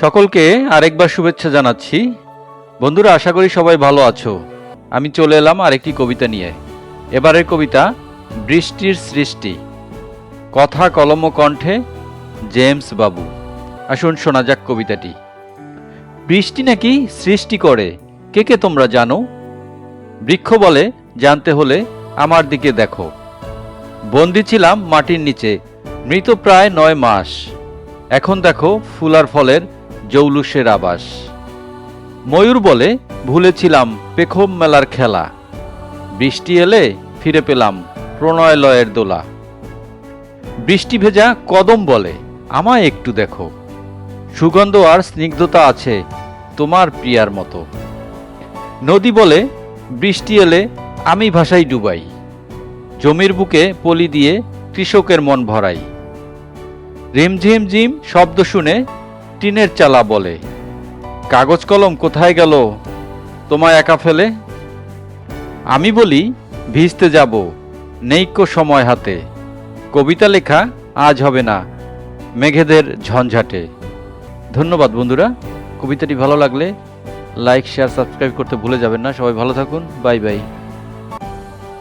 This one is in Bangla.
সকলকে আরেকবার শুভেচ্ছা জানাচ্ছি। বন্ধুরা, আশা করি সবাই ভালো আছো। আমি চলে এলাম আরেকটি কবিতা নিয়ে। এবারের কবিতা, বৃষ্টির সৃষ্টি। কথা কলম কণ্ঠে, জেমস বাবু। আসুন শোনা যাক কবিতাটি। বৃষ্টি নাকি সৃষ্টি করে? কে কে তোমরা জানো? বৃক্ষ বলে, জানতে হলে আমার দিকে দেখো। বন্দি ছিলাম মাটির নিচে, মৃত প্রায় নয় মাস। এখন দেখো ফুলার ফলের জৌলুসের আবাস। ময়ূর বলে, ভুলেছিলাম পেখম মেলার খেলা। বৃষ্টি এলে ফিরে পেলাম প্রণয় লয়ের দোলা। বৃষ্টি ভেজা কদম বলে, আমায় একটু দেখো। সুগন্ধ আর স্নিগ্ধতা আছে তোমার প্রিয়ার মতো। নদী বলে, বৃষ্টি এলে আমি ভাষাই ডুবাই। জমির বুকে পলি দিয়ে কৃষকের মন ভরাই। রিমঝিম জিম শব্দ শুনে টিনের চালা বলে। কাগজ কলম কোথায় গেল? তোমায় একা ফেলে? আমি বলি, ভিজতে যাব নেইক্য সময় হাতে। কবিতা লেখা আজ হবে না, মেঘেদের ঝঞ্ঝাটে। ধন্যবাদ বন্ধুরা, কবিতাটি ভালো লাগলে লাইক, শেয়ার, সাবস্ক্রাইব করতে ভুলে যাবেন না। সবাই ভালো থাকুন, বাই বাই।